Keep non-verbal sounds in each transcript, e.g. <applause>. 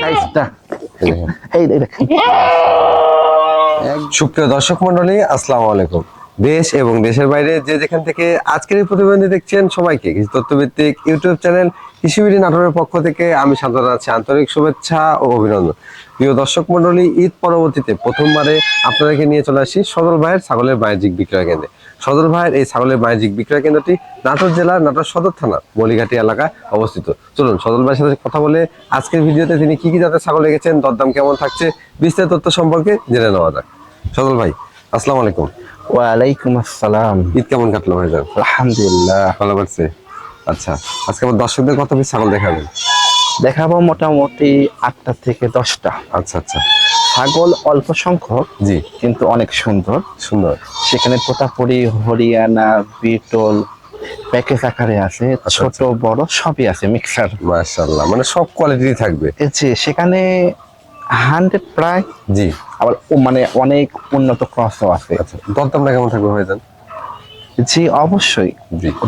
সাইজটা। এই দেখেন। সুপ্রিয় দর্শক মন্ডলী আসসালামু আলাইকুম। দেশ এবং দেশের বাইরে যে যেখান থেকে আজকের এই প্রতিবেদন দেখছেন সবাইকে, কৃষি তথ্যভিত্তিক ইউটিউব চ্যানেল কৃষিবিড়ি নাটোরের পক্ষ থেকে আমি সান্ত্বনা আছি। আন্তরিক শুভেচ্ছা ও অভিনন্দন। প্রিয় দর্শক মন্ডলী ঈদ পরবর্তীতে প্রথমবারে আপনাদেরকে নিয়ে চলে আসি সদর ভাইয়ের ছাগলের বাণিজ্যিক বিক্রয় কেন্দ্রে। সদর ভাইয়ের এই ছাগলের বাণিজ্যিক বিক্রয় কেন্দ্রটি নাটোর জেলার নাটোর সদর থানা বলিঘাটি এলাকায় অবস্থিত। চলুন সদর ভাইয়ের সাথে কথা বলে আজকের ভিডিওতে তিনি কি কি জাতের ছাগল রেখেছেন দরদাম কেমন থাকছে বিস্তারিত তথ্য সম্পর্কে জেনে নেওয়া যাক। সদর ভাই আসসালামু আলাইকুম। ওয়ালাইকুম আসসালাম। ঈদ কেমন কাটলো ভাইজান? আলহামদুলিল্লাহ। ভালো লাগছে? আচ্ছা আজকে আমার দর্শকদের কত পিস ছাগল দেখাবেন? দেখাবো মোটামুটি আটটা থেকে দশটা। আচ্ছা আচ্ছা। ছাগল অল্প সংখ্যক জি। কিন্তু অনেক সুন্দর। সুন্দর। সেখানে পোতাপুরি হরিয়ানা বিটল প্যাকেজ আকারে আছে ছোট বড় সবই আছে মিক্সার। মাশাআল্লাহ মানে সব কোয়ালিটি থাকবে। যে সেখানে হান্ড্রেড প্রায়। জি। আবার মানে অনেক উন্নত ক্রসও আছে। আচ্ছা দরদামটা কেমন থাকবে ভাইজান? জি অবশ্যই।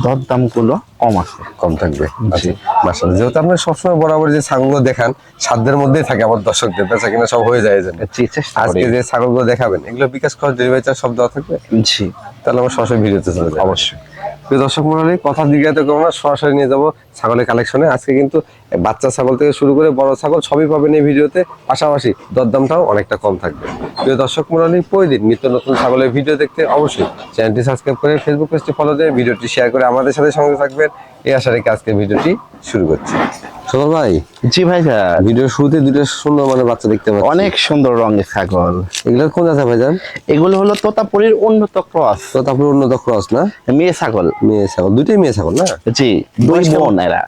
দরদামগুলো কম আছে। কম থাকবে। আচ্ছা মাশাআল্লাহ। যেহেতু আপনি সবসময় বরাবর যে ছাগলগুলো দেখান সাধ্যের মধ্যেই থাকে আমার দর্শকদের বেচা কিনা সব হয়ে যায়। জি আজকে যে ছাগলগুলো দেখাবেন এগুলো বিকাশ খরচ ডেলিভারি চার্জ সব দেওয়া থাকবে? জি। তাহলে আমার সরাসরি ভিডিওতে চলে যাবে অবশ্যই। প্রিয় দর্শক মন্ডলী কথা জিজ্ঞাসা করব না সরাসরি নিয়ে যাব ছাগলের কালেকশনে আজকে কিন্তু বাচ্চা ছাগল থেকে শুরু করে বড় ছাগল সবই পাবেন এই ভিডিওতে। পাশাপাশি দরদামটাও অনেকটা কম থাকবে। প্রিয় দর্শক মন্ডলী প্রতিদিন নিত্য নতুন ছাগলের ভিডিও দেখতে অবশ্যই চ্যানেলটি সাবস্ক্রাইব করে ফেসবুক পেজটি ফলো দিয়ে ভিডিওটি শেয়ার করে আমাদের সাথে সঙ্গে থাকবেন। এই আশা রেখে আজকে ভিডিওটি শুরু করছি। সদর ভাই জি ভাই ভিডিওর শুরুতে দুটো সুন্দর মানে বাচ্চা দেখতে পাচ্ছি। অনেক সুন্দর রঙের ছাগল। এগুলো কোন আছে ভাইজান এগুলো হলো তোতাপুরীর উন্নত ক্রস। তো তারপরে উন্নত ক্রস না? মেয়ে ছাগল। মেয়ে ছাগল। দুইটাই মেয়ে ছাগল না? জি দুই বয়স এরা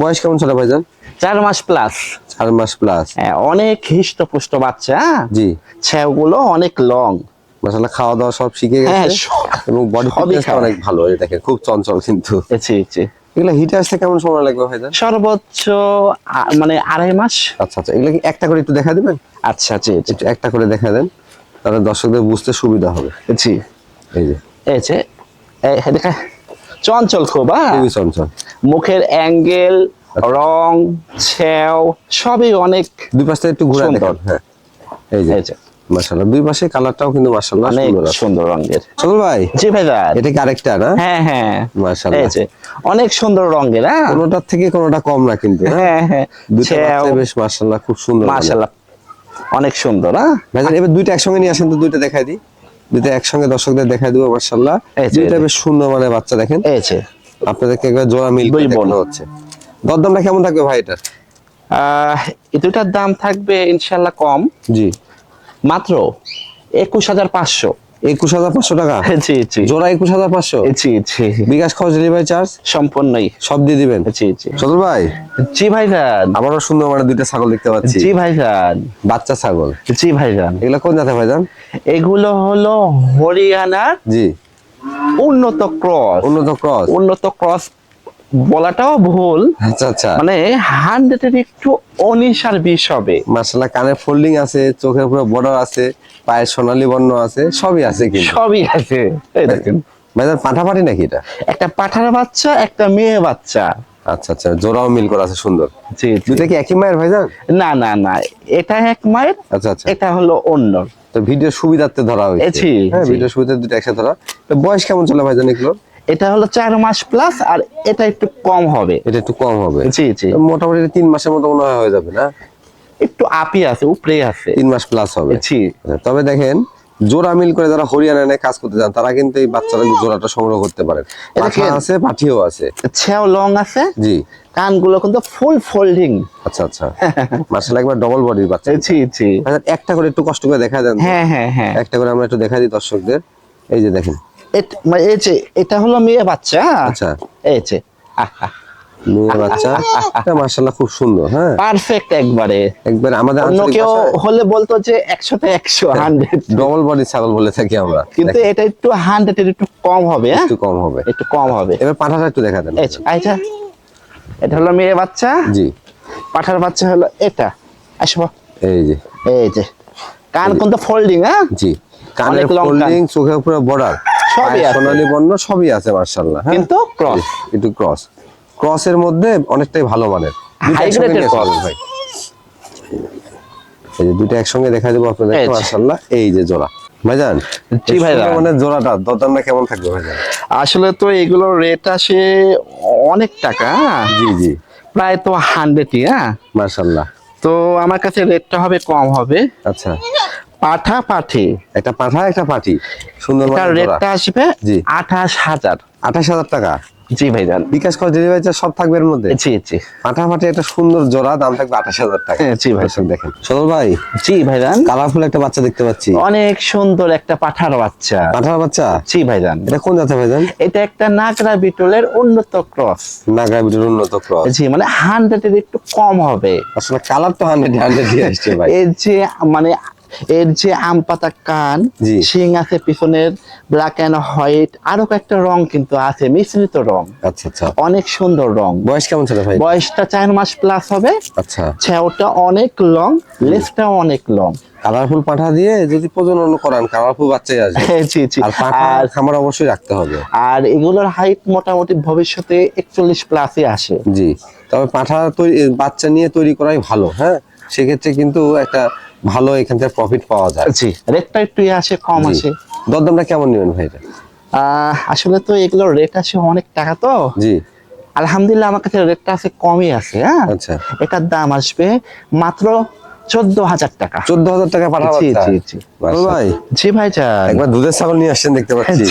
বয়স কেমন ছিল ভাইজান? চার মাস প্লাস চার মাস প্লাস অনেক হৃষ্টপুষ্ট বাচ্চা হ্যাঁ? জি। ছ্যাগুলো অনেক লং মাসাল্লাহ খাওয়া দাওয়া সব শিখে হ্যাঁ, গেছে এবং বডি ফিটনেস অনেক ভালো এই দেখেন খুব চঞ্চল কিন্তু। জি জি এগুলো হিটে আসতে কেমন সময় লাগবে ভাইজান? সর্বোচ্চ মানে আড়াই মাস। আচ্ছা আচ্ছা এগুলো কি একটা করে একটু দেখা দিবেন? আচ্ছা জি একটু একটা করে দেখা দেন তাহলে দর্শকদের বুঝতে সুবিধা হবে। জি। এই যে। এই যে এই দেখা চঞ্চল খুব হ্যাঁ? চঞ্চল। মুখের অ্যাঙ্গেল রং ছ্যাও সবই অনেক দুই পাশে একটু ঘুরে। হ্যাঁ। এই যে মাশাআল্লাহ। দুই পাশে কালারটাও কিন্তু মাশাআল্লাহ সুন্দর সুন্দর রঙের। ভাই জি এটা কি আরেকটা না? হ্যাঁ হ্যাঁ। মাশাআল্লাহ। এই অনেক সুন্দর রঙের হ্যাঁ? থেকে কোনোটা কম না কিন্তু হ্যাঁ? হ্যাঁ হ্যাঁ। দুটো বাচ্চা বেশ মাশাআল্লাহ খুব সুন্দর। মাশাআল্লাহ। অনেক সুন্দর হ্যাঁ? এবার দুইটা একসঙ্গে নিয়ে আসেন তো দুইটা দেখাই দিই। দুইটা একসঙ্গে দর্শকদের দেখা দিব মার্শাল্লাহ দুইটা বেশ সুন্দর মানে বাচ্চা দেখেন। আপনাদেরকে একবার জোড়া মিল মনে। হচ্ছে। দরদামটা কেমন থাকবে ভাই এটার? আহ, এই দুটার দাম থাকবে ইনশাল্লাহ কম। জি। মাত্র একুশ হাজার পাঁচশো। একুশ হাজার পাঁচশো টাকা? <laughs> জি জি। জোড়া একুশ হাজার পাঁচশো? জি জি। বিকাশ খরচ ডেলিভারি চার্জ সম্পূর্ণই। সব দিয়ে দিবেন? জি জি। সদর ভাই? জি ভাইজান। আবারও সুন্দর মানে দুইটা ছাগল দেখতে পাচ্ছি। জি ভাইজান। বাচ্চা ছাগল। জি ভাইজান। এগুলো কোন জাতের ভাই যান এগুলো হলো হরিয়ানার জি। উন্নত ক্রস। উন্নত ক্রস। উন্নত ক্রস বলাটাও ভুল। আচ্ছা আচ্ছা। মানে হান্ড্রেডের একটু উনিশ বিষ হবে। মার্শাল্লাহ কানে ফোল্ডিং আছে চোখের পুরো বর্ডার আছে পায়ের সোনালী বর্ণ আছে সবই আছে কিন্তু। সবই আছে। এই দেখেন। ভাইজান পাঠাপাঠি নাকি এটা? একটা পাঠার বাচ্চা একটা মেয়ে বাচ্চা। আচ্ছা আচ্ছা জোড়াও মিল করা আছে সুন্দর। জি দুইটা কি একই মায়ের ভাইজান? না না না এটা এক মায়ের আচ্ছা আচ্ছা। এটা হলো অন্য। তো ভিডিও সুবিধার্থে ধরা হয়েছে। হ্যাঁ ভিডিও সুবিধা দুটো একসাথে ধরা। তো বয়স কেমন চলে ভাইজান এগুলো এটা হলো চার মাস প্লাস আর এটা একটু কম হবে। এটা একটু কম হবে। জি জি। মোটামুটি তিন মাসের মতো মনে হয় হয়ে যাবে না? একটু আপি আছে উপরে আছে। তিন মাস প্লাস হবে। জি। আচ্ছা, তবে দেখেন জোড়া মিল করে যারা হরিয়ানা নিয়ে কাজ করতে চান তারা কিন্তু এই বাচ্চারা জোড়াটা সংগ্রহ করতে পারেন। পাঠা আছে পাঠিও আছে। ছেও লং আছে জি। কানগুলো কিন্তু ফুল ফোল্ডিং আচ্ছা আচ্ছা। মার্শাল একবার ডবল বডির বাচ্চা। জি জি। আচ্ছা, একটা করে একটু কষ্ট করে দেখা দেন হ্যাঁ হ্যাঁ হ্যাঁ। একটা করে আমরা একটু দেখা দিই দর্শকদের। এই যে দেখেন এই যে এটা হলো মেয়ে বাচ্চা আচ্ছা। এই যে মেয়ে বাচ্চা এটা মার্শাল্লাহ খুব সুন্দর হ্যাঁ? পারফেক্ট একবারে। একবার আমাদের অন্য কেউ হলে বলতো যে একশোতে একশো হান্ড্রেড ডবল বডি ছাগল বলে থাকি আমরা। কিন্তু এটা একটু হান্ড্রেডের একটু কম হবে হ্যাঁ? একটু কম হবে। একটু কম হবে। এবার পাঠাটা একটু দেখা দেন। এইটা এটা হলো মেয়ে বাচ্চা। জি। পাঠার বাচ্চা হলো এটা। আসব। এই যে। এই যে। কান কিন্তু ফোল্ডিং হ্যাঁ? জি। কানের ফোল্ডিং চোখের উপরে বর্ডার সবই আছে। সোনালী বর্ণ সবই আছে মার্শাল্লাহ হ্যাঁ? কিন্তু ক্রস একটু ক্রস ক্রসের মধ্যে অনেকটাই ভালো মানের। ভাই। এই যে দুটো একসঙ্গে দেখা যাব আপনাদের। মাশাআল্লাহ এই যে জোড়া। ভাইজান জি ভাইজান। মানে জোড়াটা দরদামটা কেমন থাকবে ভাইজান? আসলে তো এগুলোর রেট আসে অনেক টাকা হ্যাঁ? জি জি। প্রায় তো হান্ড্রেডই হ্যাঁ? মাশাআল্লাহ। তো আমার কাছে রেটটা হবে কম হবে। আচ্ছা। পাঠা পাঠি একটা পাঠা। একটা পাটি সুন্দর তার রেটটা আসবে জি। আঠাশ হাজার। আঠাশ হাজার টাকা? জি ভাইজান। বিকাশ কর ডেলিভারি সব থাকবে এর মধ্যে? জি জি। পাঠা একটা সুন্দর জোড়া দাম থাকবে আঠাশ হাজার টাকা। হ্যাঁ, জি ভাই। দেখেন। সদর ভাই জি ভাইজান। কালারফুল একটা বাচ্চা দেখতে পাচ্ছি। অনেক সুন্দর একটা পাঠার বাচ্চা। পাঠার বাচ্চা? জি ভাইজান। এটা কোন জাতের ভাইজান? এটা একটা নাগরা বিটলের উন্নত ক্রস। নাগরা বিটের উন্নত ক্রস। জি মানে হান্ড্রেডের একটু কম হবে। আসলে কালার তো হান্ড্রেড হান্ড্রেড আসছে ভাই। এর যে মানে এর যে আম পাতা কান শিং আছে পিছনের ব্ল্যাক এন্ড হোয়াইট আরও কয়েকটা রং কিন্তু আছে মিশ্রিত রং। আচ্ছা আচ্ছা। অনেক সুন্দর রং। বয়স কেমন ছিল ভাই? বয়সটা চার মাস প্লাস হবে। আচ্ছা। ছেওটা অনেক লং লেজটা অনেক লং কালারফুল পাঠা দিয়ে যদি প্রজনন করান কালারফুল বাচ্চাই আসবে। <laughs> জি জি আর পাঠা খামার অবশ্যই রাখতে হবে। আর এগুলোর হাইট মোটামুটি ভবিষ্যতে একচল্লিশ প্লাসই আসে। জি। তবে পাঠা তৈরি বাচ্চা নিয়ে তৈরি করাই ভালো হ্যাঁ? সেক্ষেত্রে কিন্তু একটা ভালো এখান থেকে প্রফিট পাওয়া যায়। জি রেটটা একটু আছে আসে কম আছে। আসে দরদামটা কেমন নেবেন ভাই এটা? আহ, আসলে তো এগুলোর রেট আছে অনেক টাকা তো। জি। আলহামদুলিল্লাহ আমার কাছে রেটটা আছে কমই আছে হ্যাঁ। আচ্ছা। এটার দাম আসবে মাত্র চোদ্দ হাজার টাকা। চোদ্দ হাজার টাকা পাঠা জি, বাচ্চা। জি, জি। ভাই। জি ভাইজান একবার দুধের ছাগল নিয়ে আসছেন দেখতে পাচ্ছি।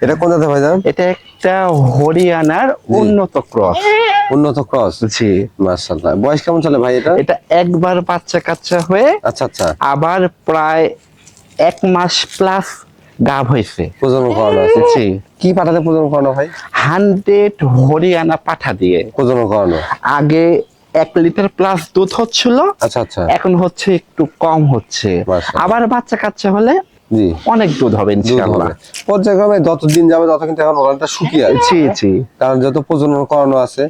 এটা কোন জাতের ভাইজান এটা একটা হরিয়ানার উন্নত ক্রস। উন্নত ক্রস? জি। মাশাআল্লাহ। বয়স কেমন চলে ভাই এটা? এটা একবার বাচ্চা কাচ্চা হয়ে আচ্ছা আচ্ছা। আবার প্রায় এক মাস প্লাস গাভ হয়েছে। প্রজন্ম করানো আছে। জি। কি পাঠাতে প্রজন্ম করানো ভাই? হান্ড্রেড হরিয়ানা পাঠা দিয়ে। প্রজন্ম করানো। আগে এক লিটার প্লাস দুধ হচ্ছিল। আচ্ছা আচ্ছা। এখন হচ্ছে একটু কম হচ্ছে। আবার বাচ্চা কাচ্চা হলে জি। অনেক দুধ হবে ইনশাআল্লাহ। পর্যায়ক্রমে যত দিন যাবে তত কিন্তু এখন ওরানটা শুকিয়ে জি জি। কারণ যত প্রজনন করানো আছে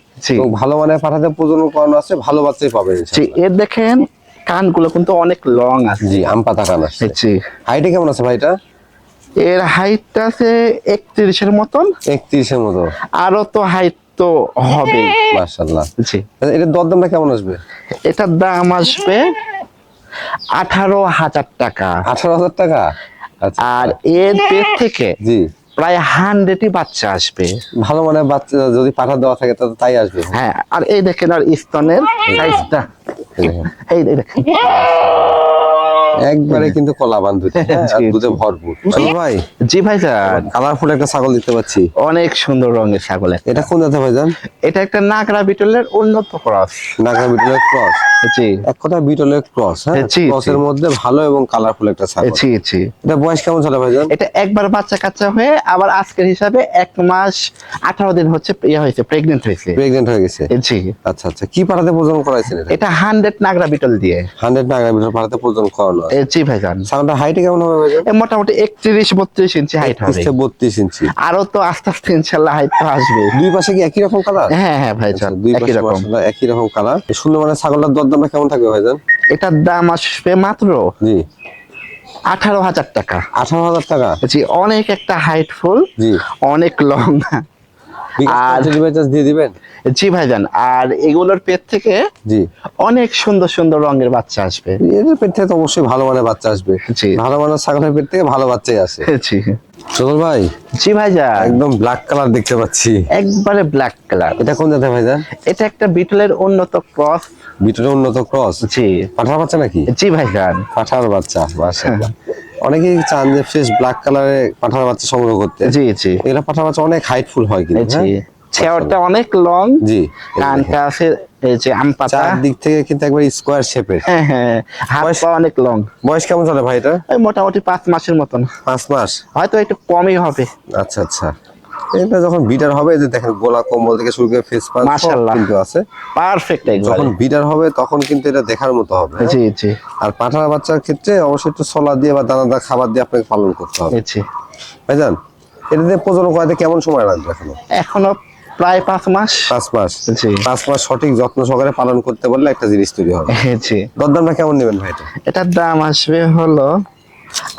ভালো মানের পাঠাতে প্রজনন করানো আছে ভালো বাচ্চাই পাবে জি এর দেখেন কানগুলো কিন্তু অনেক লং আছে। জি আম পাতা কান আসছে জি। হাইটে কেমন আছে ভাইটা? এর হাইটটা আছে একত্রিশের মতন। একত্রিশের মতো। আরও তো হাইট তো হবে। <laughs> মাশাআল্লাহ। জি। এটার দরদামটা কেমন আসবে? এটার দাম আসবে আঠারো হাজার টাকা। আঠারো হাজার টাকা? আচ্ছা। আর এর পেট থেকে জি। প্রায় হান্ড্রেডই বাচ্চা আসবে। ভালো মানের বাচ্চা যদি পাঠা দেওয়া থাকে তাহলে তাই আসবে। হ্যাঁ আর এই দেখেন আর স্তনের সাইজটা এই দেখেন। <laughs> একবারে কিন্তু কলা বান্ধব। জি, দুধে ভরপুর। ভাই। জি ভাইজান কালারফুল একটা ছাগল দেখতে পাচ্ছি। অনেক সুন্দর রঙের ছাগল এটা কোন জাতে ভাইজান এটা একটা নাগরা বিটলের উন্নত ক্রস। নাগা বিটলের ক্রস। জি। এক কথা বিটলের ক্রস হ্যাঁ। ক্রসের মধ্যে ভালো এবং কালারফুল একটা ছাগল। জি জি। এটা বয়স কেমন চলে ভাইজান এটা একবার বাচ্চা কাচ্চা হয়ে আবার আজকের হিসাবে এক মাস আঠারো দিন হচ্ছে ইয়ে হয়েছে প্রেগনেন্ট হয়েছে। প্রেগনেন্ট হয়ে গেছে? জি। আচ্ছা আচ্ছা। কি পাঠাতে প্রজনন করাইছেন এটা? এটা হান্ড্রেড নাগরা বিটল দিয়ে। হান্ড্রেড নাগা বিটল পাঠাতে প্রজনন করানো জি ভাইজান ছাগলটা হাইটে কেমন হবে ভাইজান মোটামুটি একত্রিশ বত্রিশ ইঞ্চি হাইট হবে। থেকে বত্রিশ ইঞ্চি। আরও তো আস্তে আস্তে ইনশাল্লাহ হাইট তো আসবে। দুই পাশে কি একই রকম কালার হ্যাঁ হ্যাঁ ভাইজান দুই একই পাশে রকম। একই রকম কালার সুন্দর মানে ছাগলটার দরদামটা কেমন থাকবে ভাইজান এটার দাম আসবে মাত্র জি। আঠারো হাজার টাকা। আঠারো হাজার টাকা। জি অনেক একটা হাইটফুল জি। অনেক লং। আর- ডেলিভারি চার্জ দিয়ে দিবেন? জি ভাইজান আর এগুলোর পেট থেকে জি। অনেক সুন্দর সুন্দর রঙের বাচ্চা আসবে। এদের পেট থেকে তো অবশ্যই ভালো মানের বাচ্চা আসবে। জি। ভালো মানের ছাগলের পেট থেকে ভালো বাচ্চাই আসে। <laughs> জি। ভাই জি ভাইজান। একদম ব্ল্যাক কালার দেখতে পাচ্ছি। একবারে ব্ল্যাক কালার এটা কোন জাতের ভাইজান? এটা একটা বিটলের উন্নত ক্রস। ভিতরে উন্নত ক্রস? জি। পাঠার বাচ্চা নাকি? জি ভাইজান। পাঠার বাচ্চা মাশাআল্লাহ। অনেকেই চান যে ফ্রেশ ব্ল্যাক কালারে পাঠার বাচ্চা সংগ্রহ করতে। জি জি। এরা পাঠার বাচ্চা অনেক হাইটফুল হয় কিন্তু জি হ্যাঁ? অনেক লং জি কানটা আছে এই যে আম পাতা। দিক থেকে কিন্তু একবার স্কোয়ার শেপের হ্যাঁ হ্যাঁ হাত পা অনেক লং বয়স কেমন চলে ভাই এটা? মোটামুটি পাঁচ মাসের মতন। পাঁচ মাস? হয়তো একটু কমই হবে। আচ্ছা আচ্ছা। এটা যখন বিটার হবে দেখেন গোলা কম্বল থেকে শুরু করে ফেস পাস মাশাআল্লাহ। কিন্তু আছে। পারফেক্ট যখন বিটার হবে তখন কিন্তু এটা দেখার মতো হবে হ্যাঁ? জি জি। আর পাঠার বাচ্চার ক্ষেত্রে অবশ্যই একটু সলা দিয়ে বা দানাদার খাবার দিয়ে আপনাকে পালন করতে হবে। জি ভাইজান এটা দিয়ে প্রজনন করাতে কেমন সময় লাগবে এখনও? এখনও প্রায় পাঁচ মাস। পাঁচ মাস। জি। পাঁচ মাস সঠিক যত্ন সহকারে পালন করতে পারলে একটা জিনিস তৈরি হবে। জি। দরদামটা কেমন নেবেন ভাই এটা? এটার দাম আসবে হলো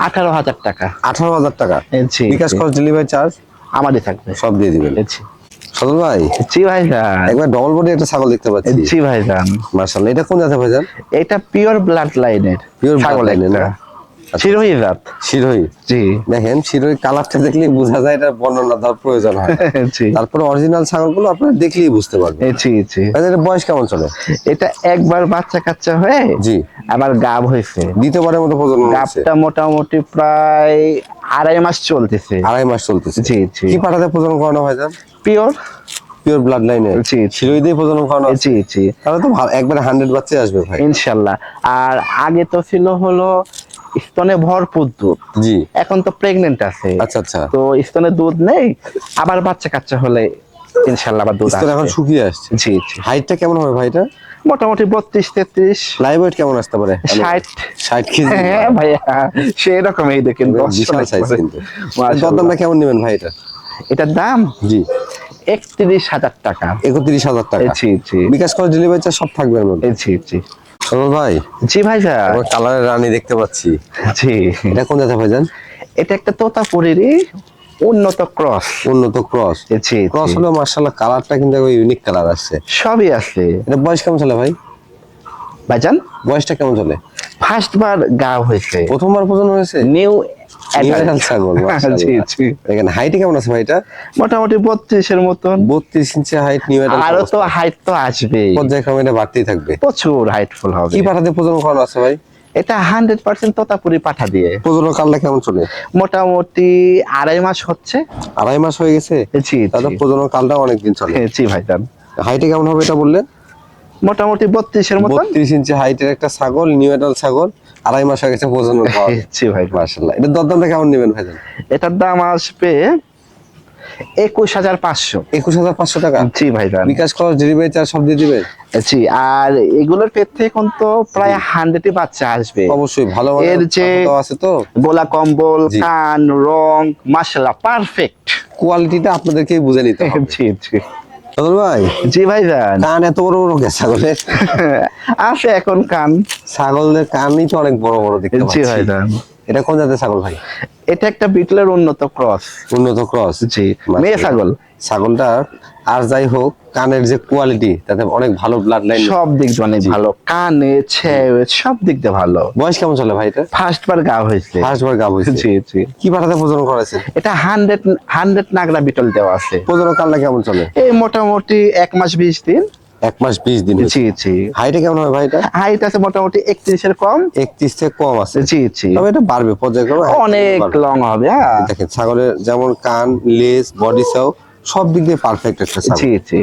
আঠারো হাজার টাকা। আঠারো হাজার টাকা। বিকাশ খরচ ডেলিভারি চার্জ আমারই থাকবে। সব দিয়ে দিবেন। জি সদর ভাই? জি ভাইজান একবার ডবল বডি একটা ছাগল দেখতে পাচ্ছি। জি ভাইজান মার্শাল্লাহ এটা কোন জাতের ভাইজান এটা পিওর ব্লাড লাইনের না? আচ্ছা। শিরোহী জাত। শিরোহী? জি। দেখেন শিরোহী কালারটা দেখলেই বোঝা যায় এটা বর্ণনা দেওয়ার প্রয়োজন হয়। <laughs> জি। তারপরে অরিজিনাল ছাগলগুলো আপনারা দেখলেই বুঝতে পারবেন। জি জি। এর বয়স কেমন চলে? এটা একবার বাচ্চা কাচ্চা হয়ে জি। আবার গাব হয়েছে দ্বিতীয়বারের মতো প্রজন্ম হচ্ছে গাবটা মোটামুটি প্রায় আড়াই মাস চলতেছে। আড়াই মাস চলতেছে। জি জি। কি পাঠাতে প্রজনন করানো হয় যান পিওর পিওর ব্লাড লাইনে জি শিরোই দিয়ে প্রজনন করানো হয়? জি জি। তাহলে তো ভালো একবারে হান্ড্রেড বাচ্চা আসবে ভাই। ইনশাল্লাহ। আর আগে তো ছিল হলো স্তনে ভরপুর দুধ। জি। এখন তো প্রেগনেন্ট আছে। আচ্ছা আচ্ছা। তো স্তনে দুধ নেই আবার বাচ্চা কাচ্চা হলে ইনশাল্লাহ আবার দুধ স্তন এখন। শুকিয়ে আসছে। জি জি। হাইটটা কেমন হবে ভাইটা মোটামুটি বত্রিশ তেত্রিশ। লাইভ ওয়েট কেমন আসতে পারে? ষাট। ষাট কেজি হ্যাঁ ভাইয়া সেই রকমই দেখেন দশ বিশাল সাইজ কিন্তু। দরদামটা কেমন নেবেন ভাই এটা? এটার দাম? জি। একত্রিশ হাজার টাকা। একত্রিশ হাজার টাকা। জি জি। বিকাশ করে ডেলিভারি চার্জ সব থাকবে মধ্যে? জি জি। ভাই। জি আমার কালারের রানী দেখতে পাচ্ছি। জি। এটা কোন জায়গা ভাইজান? এটা একটা তোতাপুরেরই উন্নত ক্রস। উন্নত ক্রস। জি ক্রস হলো মার্শাল্লাহ কালারটা কিন্তু ইউনিক কালার আসছে সবই আছে। এটা বয়স কেমন চলে ভাই? ভাইজান? বয়সটা কেমন চলে? ফার্স্ট বার গা হয়েছে। প্রথমবার প্রজন্ম হয়েছে? নিউ <laughs> দেখেন হাইটে কেমন আছে ভাই এটা? মোটামুটি বত্রিশের মতন। বত্রিশ ইঞ্চি হাইট নিউ আরও তো হাইট তো আসবে পর্যায়ক্রমে এটা বাড়তেই থাকবে। প্রচুর হাইটফুল হবে। কি পাঠাতে প্রজনন করানো আছে ভাই? এটা হান্ড্রেড পার্সেন্ট তোতাপুরি পাঠা দিয়ে। প্রজনন কালটা কেমন চলে? মোটামুটি আড়াই মাস হচ্ছে। আড়াই মাস হয়ে গেছে? জি তাহলে। প্রজনন কালটা অনেকদিন চলে। জি ভাইজান হাইটে কেমন হবে এটা বললেন? মোটামুটি বত্রিশের মতন। বত্রিশ ইঞ্চি হাইটের একটা ছাগল নিউ এডাল ছাগল আড়াই মাস হয়ে গেছে প্রজনন <laughs> জি ভাই। মার্শাল্লাহ এটা দরদামটা কেমন নেবেন ভাইজান? এটার দাম আসবে একুশ হাজার পাঁচশো। একুশ হাজার পাঁচশো টাকা? জি ভাইজান বিকাশ খরচ ডেলিভারি চার্জ সব দিয়ে দিবেন জি আর এগুলোর পেট থেকে এখন তো প্রায় হান্ড্রেডই বাচ্চা আসবে। অবশ্যই ভালো এর যে- আছে তো। গোলা কম্বল কান রং মাসাল্লাহ পারফেক্ট কোয়ালিটিটা আপনাদেরকেই বুঝে নিতে হবে। জি জি। ভাই? জি ভাইজান কান এত বড় বড় ছাগলের <laughs> আছে এখন কান। ছাগলের কানই তো অনেক বড় বড় দেখতে জি ভাইজান এটা কোন জাতের ছাগল ভাই? এটা একটা বিটলের উন্নত ক্রস। উন্নত ক্রস? জি মেয়ে ছাগল। ছাগলটা আর যাই হোক কানের যে কোয়ালিটি তাতে অনেক ভালো ব্লাড লাইন সব দিক দিয়ে অনেক ভালো। কানে ছেয়ে সব দিক দিয়ে ভালো। বয়স কেমন চলে ভাই এটা? ফার্স্ট বার গা হয়েছে। ফার্স্ট বার গাব হয়েছে। জি জি। কি পাঠাতে প্রজনন করেছে এটা হান্ড্রেড হান্ড্রেড নাগরা বিটল দেওয়া আছে। প্রজনন কালটা কেমন চলে? এই মোটামুটি এক মাস বিশ দিন। এক মাস বিশ দিন জি জি। হাইটে কেমন হবে ভাইটা হাইট আছে মোটামুটি একত্রিশের কম। একত্রিশ থেকে কম আছে। জি জি। তবে এটা বাড়বে পর্যায়ক্রমে অনেক লং হবে হ্যাঁ। দেখেন ছাগলের যেমন কান লেজ বডি সাও সব দিক দিয়ে পারফেক্ট একটা জি জি।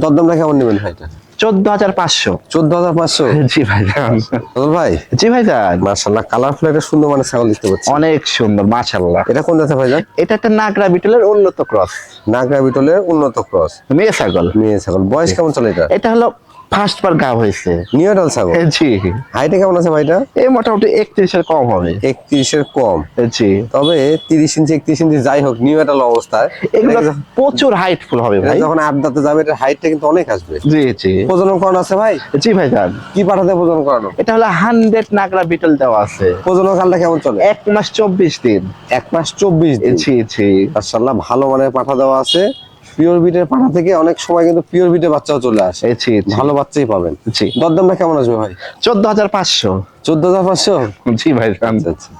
দরদামটা কেমন নেবেন ভাইটা চোদ্দ হাজার পাঁচশো। চোদ্দ হাজার পাঁচশো? জি ভাই। সদর ভাই। জি ভাই যান মার্শাল্লাহ কালারফুল একটা সুন্দর মানে ছাগল দেখতে পাচ্ছি। অনেক সুন্দর মাশাল্লাহ এটা কোন জাতের ভাইজান এটা একটা নাগরা বিটলের উন্নত ক্রস। নাগরা বিটলের উন্নত ক্রস। মেয়ে ছাগল। মেয়ে ছাগল। বয়স কেমন চলে এটা? এটা হলো ফার্স্ট বার গা হয়েছে। নিউ এডাল ছাগল জি। হাইটে কেমন আছে ভাইটা? এই মোটামুটি একত্রিশের কম হবে। একত্রিশের কম। জি। তবে তিরিশ ইঞ্চি একত্রিশ ইঞ্চি যাই হোক নিউ এডাল অবস্থায়। এগুলো প্রচুর হাইটফুল হবে ভাই। যখন আড্ডাতে যাবে হাইটটা কিন্তু অনেক আসবে। জি জি। প্রজনন করানো আছে ভাই? জি ভাই যান কি পাঠাতে প্রজনন করানো? এটা হলো হান্ড্রেড নাগরা বিটল দেওয়া আছে। প্রজনন কালটা কেমন চলে? এক মাস চব্বিশ দিন। এক মাস চব্বিশ দিন। জি জি। মাশাআল্লাহ ভালো মানের পাঠা দেওয়া আছে। পিওর বিটের পাড়া থেকে অনেক সময় কিন্তু পিওর বিটের বাচ্চাও চলে আসে। জি ভালো বাচ্চাই পাবেন। জি দরদামটা কেমন আসবে ভাই? চোদ্দ হাজার পাঁচশো। চোদ্দ হাজার পাঁচশো? জি ভাই আচ্ছা আচ্ছা।